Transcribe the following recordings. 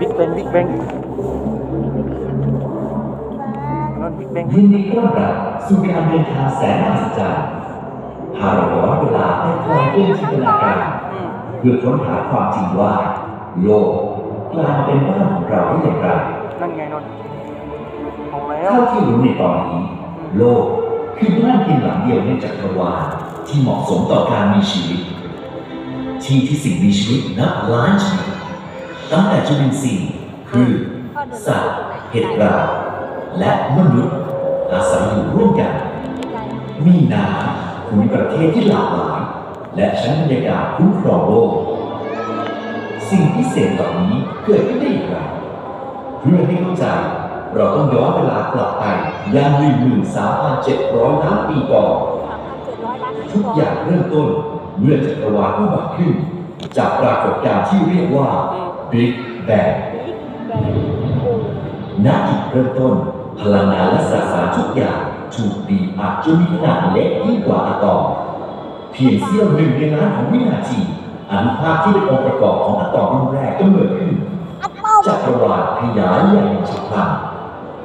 บิ๊กแบงบิ๊กแบงนั่นบิ๊กแบงยินดีต้อนรับสู่การเดินทางแสนมหัศจรรย์พาเราย้อนเวลาไปไกลด้วยจินตนาการเพื่อค้นหาความจริงว่า โลกกลายมาเป็นบ้านของเราได้อย่างไรนั่นไงนนท์เอาแล้วเท่าที่รู้ในตอนนี้ โลกคือบ้านเพียงหลังเดียวในจักรวาลที่เหมาะสมต่อการมีชีวิต ที่ที่สิ่งมีชีวิตนับล้านชนิด ตั้งแต่จุลินทรีย์คือสัตว์เห็ดราและมนุษย์อาศัยอยู่ร่วมกัน มีน้ำภูมิประเทศที่หลากหลายและชั้นบรรยากาศคุ้มครองโลกสิ่งพิเศษเหล่านี้เกิดขึ้นได้อย่างไรเพื่อให้เข้าใจเราต้องย้อนเวลากลับไปยามหนึ่ง13,700ล้านปีก่อนทุกอย่างเริ่มต้นเมื่อจักรวาลอุบัติขึ้น จากปรากฏการณ์ที่เรียกว่า Big Bang ณจุดเริ่มต้น พลังงานและสสารทุกอย่างถูกบีบอัดจนมีขนาดเล็กยิ่งกว่าอะตอมเพียงเสี้ยวหนึ่งในล้านของวินาทีอนุภาคที่เป็นองค์ประกอบของอะตอมรุ่นแรกก็เกิดขึ้นจักรวาลขยายอย่างฉับพลัน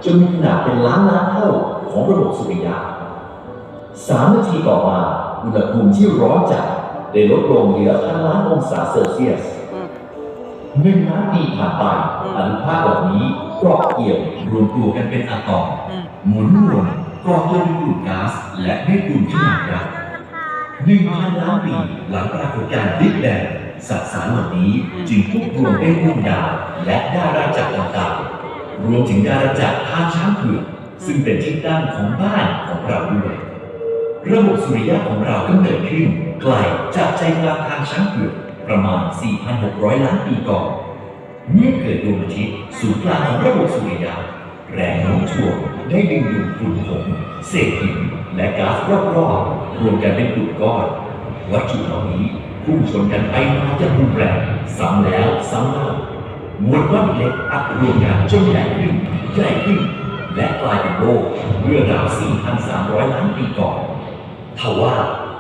จนมีขนาดเป็นล้านล้านเท่าของระบบสุริยะสามนาทีต่อมาอุณหภูมิที่ร้อนจัดได้ลดลงเหลือพันล้านองศาเซลเซียส หนึ่งล้านปีผ่านไปอืมอนุภาคเหล่านี้เกาะเกี่ยวรวมตัวกันเป็นอะตอมอืมหมุนวนก่อตัวเป็นกลุ่มก๊าซและให้กลุ่มขนาดยักษ์หนึ่งพันล้านปีหลังปรากฏการณ์บิ๊กแบงสสารเหล่านี้จึงทุกรวมเป็นดวงดาวและดาราจักรต่างๆรวมถึงดาราจักรทางช้างเผือกซึ่งเป็นที่ตั้งของบ้านของเราด้วยระบบสุริยะของเราก็เกิดขึ้นไกลจากใจกลางทางช้างเผือก ประมาณ 4,600 ล้านปีก่อนเมื่อเกิดดวงอาทิตย์ศูนย์กลางของระบบสุริยะแรงโน้มถ่วงได้ดึงดูดฝุ่นผงเศษหินและก๊าซรอบๆรวมกันเป็นกลุ่มก้อน วัตถุเหล่านี้พุ่งชนกันไปมาอย่างรุนแรงซ้ำแล้วซ้ำเล่ามวลก้อนเล็กอัดรวมกันจนใหญ่ขึ้นใหญ่ขึ้น และกลายเป็นโลกเมื่อราว4,300 ล้านปีก่อนทว่า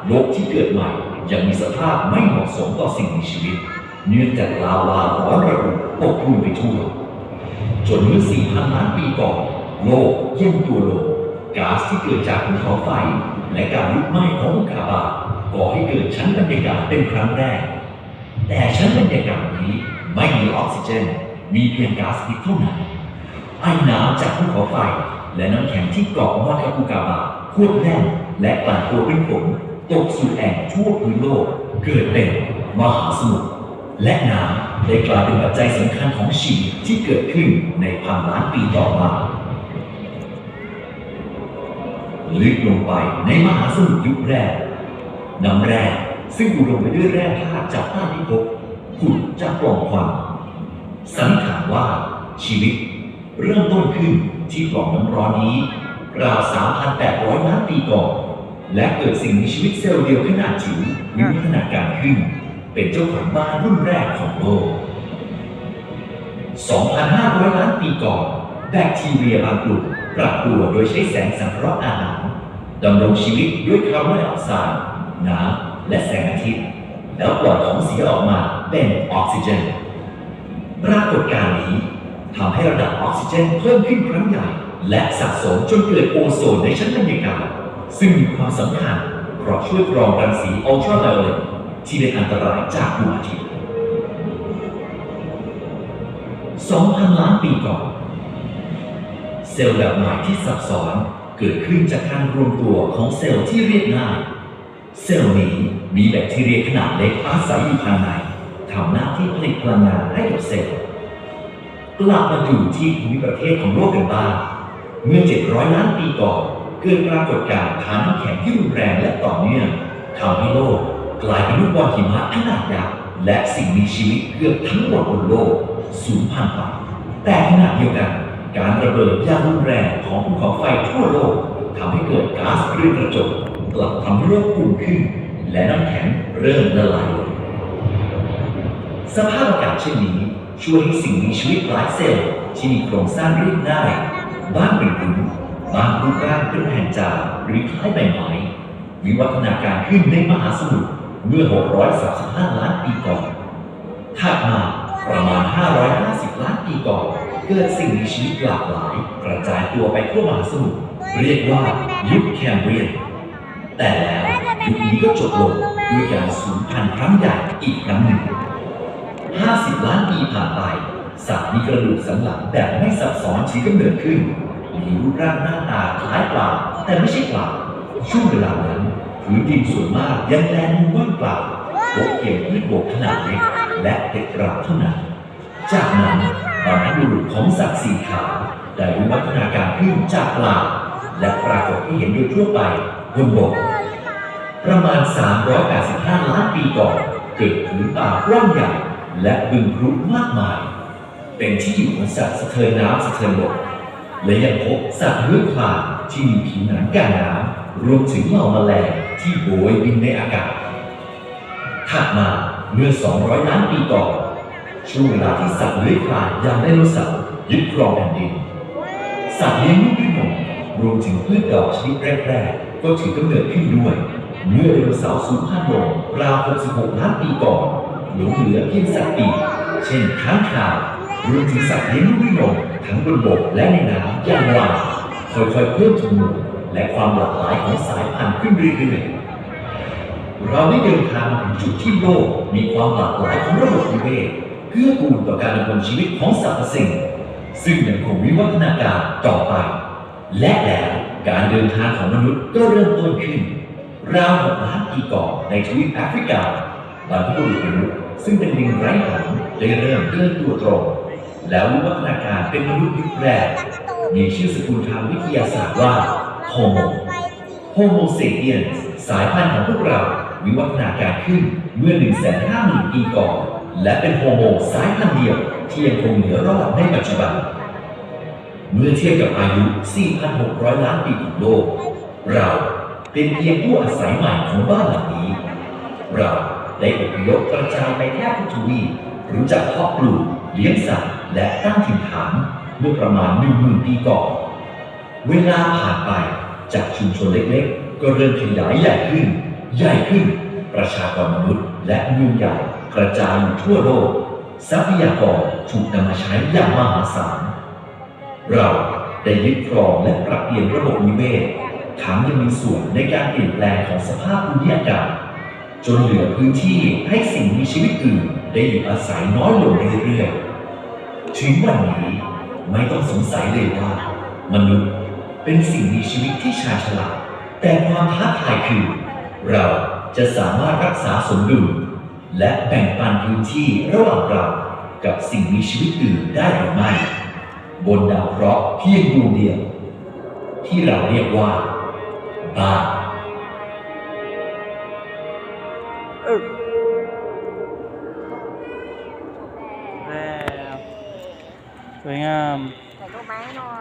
โลกที่เกิดใหม่ยังมีสภาพไม่เหมาะสมต่อสิ่งมีชีวิต เนื่องจากลาวาร้อนระอุปกคลุมไปทั่ว จนเมื่อ 4,000 ล้านปีก่อน โลกเย็นตัวลงก๊าซที่เกิดจากภูเขาไฟ และการลุกไหม้ของอุกกาบาก่อให้เกิดชั้นบรรยากาศเป็นครั้งแรก แต่ชั้นบรรยากาศนี้ไม่มีออกซิเจน มีเพียงก๊าซพิษเท่านั้นไอ้น้ำจากภูเขาไฟ และน้ำแข็งที่เกาะมากับอุกาบาควบแน่นและกลั่นตัวเป็นฝน ตกสู่แอ่งทั่วพื้นโลก เกิดเป็นมหาสมุทรและน้ำได้กลายเป็นปัจจัยสำคัญของชีวิตที่เกิดขึ้นในพันล้านปีต่อมาลึกลงไปในมหาสมุทรยุคแรกน้ำแร่ซึ่งอุดมไปด้วยแร่ธาตุจากใต้พิภพขุดจากปล่องควันสันนิษฐานว่าชีวิต เริ่มต้นขึ้นที่ปล่องน้ำร้อนนี้ราว3,800 ล้านปีก่อน และเกิดสิ่งมีชีวิตเซลล์เดียวขนาดจิ๋ววิวัฒนาการขึ้น เป็นเจ้าของบ้านรุ่นแรกของโลก 2,500 ล้านปีก่อน แบคทีเรียบางกลุ่มปรับตัวโดยใช้แสงสังเคราะห์อาหารดำรงชีวิตด้วยคาร์บอนไดออกไซด์น้ำและแสงอาทิตย์ แล้วปล่อยของเสียออกมาเป็นออกซิเจน ปรากฏการณ์นี้ทำให้ระดับออกซิเจนเพิ่มขึ้นครั้งใหญ่ และสะสมจนเกิดโอโซนในชั้นบรรยากาศ ซึ่งมีความสำคัญเพราะช่วยกรองรังสีอัลตราไวโอเลตที่เป็นอันตรายจากดวงอาทิตย์ 2,000 ล้านปีก่อน เซลล์แบบใหม่ที่ซับซ้อนเกิดขึ้นจากการรวมตัวของเซลล์ที่เรียกง่ายเซลล์นี้มีแบคทีเรียขนาดเล็กอาศัยอยู่ภายในทำหน้าที่ผลิตพลังงานให้กับเซลล์กลับมาอยู่ที่ภูมิประเทศของโลกกันบ้างเมื่อ 700 ล้านปีก่อน เกิดปรากฏการณ์ทาน้ำแข็งที่รุนแรงและต่อเนื่องทำให้โลกกลายเป็นลูกบอลหิมะขนาดยักษ์และสิ่งมีชีวิตเกือบทั้งหมดบนโลกสูญพันธุ์ไปแต่ขณะเดียวกัน การระเบิดอย่างรุนแรงของภูเขาไฟทั่วโลกทำให้เกิดก๊าซเรือนกระจกกลับทำให้โลกอุ่นขึ้น และน้ำแข็งเริ่มละลายลงสภาพอากาศเช่นนี้ช่วยให้สิ่งมีชีวิตหลายเซลล์ที่มีโครงสร้างเรียบง่ายบ้างเป็นพื้น บางรูปร่างเป็นแผ่นจานหรือคล้ายใบไม้วิวัฒนาการขึ้นในมหาสมุทรเมื่อ 635 ล้านปีก่อนถัดมาประมาณ 550 ล้านปีก่อน เกิดสิ่งมีชีวิตหลากหลาย กระจายตัวไปทั่วมหาสมุทรเรียกว่ายุคแคมเบรียน แต่แล้วยุคนี้ก็จบลงด้วยการสูญพันธุ์ครั้งใหญ่อีกครั้งหนึ่ง 50 ล้านปีผ่านไปสัตว์มีกระดูกสันหลังแบบไม่ซับซ้อนชี้กำเนิดขึ้น มีรูปร่างหน้าตาคล้ายปลาแต่ไม่ใช่ปลาช่วงเวลานั้นพื้นดินส่วนมากยังแลมุมว่างเปล่าพบเพียงพืชบกขนาดเล็กและเห็ดราบเท่านั้น จากนั้นบรรพบุรุษของสัตว์สี่ขาได้วิวัฒนาการขึ้นจากปลาและปรากฏที่เห็นโดยทั่วไปบนบก ประมาณ 385 ล้านปีก่อนเกิดผืนป่ากว้างใหญ่และบึงพรุมากมาย เป็นที่อยู่ของสัตว์สะเทินน้ำสะเทินบก และยังพบสัตว์เลื้อยคลานที่มีผิวหนังกันน้ำรวมถึงเหล่าแมลงที่โบยบินในอากาศถัดมาเมื่อ 200 ล้านปีก่อนช่วงเวลาที่สัตว์เลื้อยคลานย่างไดโนเสาร์ยึดครองแผ่นดิน สัตว์เลี้ยงลูกด้วยนมรวมถึงพืชดอกชนิดแรกๆ ก็ถือกำเนิดขึ้นด้วย เมื่อไดโนเสาร์สูญพันธุ์ลงราว 66 ล้านปีก่อนหลงเหลือเพียงสัตว์ปีกเช่นค้างคาว รวมถึงสัตว์เลี้ยงลูกด้วยนมทั้งบนบกและในน้ำอย่างหวานค่อยๆเพิ่มจำนวนและความหลากหลายของสายพันธุ์ขึ้นเรื่อยๆเราได้เดินทางมาถึงจุดที่โลกมีความหลากหลายของระบบนิเวศเพื่อกูลต่อการดำรงชีวิตของสรรพสิ่ง ซึ่งยังคงวิวัฒนาการต่อไป และแล้วการเดินทางของมนุษย์ก็เริ่มต้นขึ้น ราวหกล้านปีก่อนในทวีปแอฟริกาบรรพบุรุษมนุษย์ซึ่งเป็นลิงไร้หางได้เริ่มเดินตัวตรง แล้ววิวัฒนาการเป็นมนุษย์ยุคแรก มีชื่อสกุลทางวิทยาศาสตร์ว่าโฮโมโฮโมเซเปียนสายพันธุ์ของพวกเราวิวัฒนาการขึ้นเมื่อ 150,000 ปีก่อน และเป็นโฮโมสายพันธุ์เดียวที่ยังคงเหลือรอดในปัจจุบัน เมื่อเทียบกับอายุ 4,600 ล้านปีของโลก เราเป็นเพียงผู้อาศัยใหม่ของบ้านหลังนี้ เราได้อพยพกระจายไปแทบทุกทวีปรู้จักเพาะปลูก เลี้ยงสัตว์และตั้งถิ่นฐานเมื่อประมาณ10,000ปีก่อน เวลาผ่านไปจากชุมชนเล็กๆ ก็เริ่มขยายใหญ่ขึ้น ใหญ่ขึ้น ประชากรมนุษย์ และเมืองใหญ่กระจายอยู่ทั่วโลก ทรัพยากรถูกนำมาใช้อย่างมหาศาล เราได้ยึดครองและปรับเปลี่ยนระบบนิเวศทั้งยังมีส่วนในการเปลี่ยนแปลงของสภาพภูมิอากาศจนเหลือพื้นที่ให้สิ่งมีชีวิตอื่น ได้อยู่อาศัยน้อยลงเรื่อยๆถึงวันนี้ไม่ต้องสงสัยเลยว่า มนุษย์เป็นสิ่งมีชีวิตที่ชาญฉลาดแต่ความท้าทายคือ เราจะสามารถรักษาสมดุลและแบ่งปันพื้นที่ระหว่างเรากับสิ่งมีชีวิตอื่นได้หรือไม่ บนดาวเคราะห์เพียงดวงเดียว ที่เราเรียกว่าบ้านเสวยงาม ถ่ายรูปมาให้หน่อย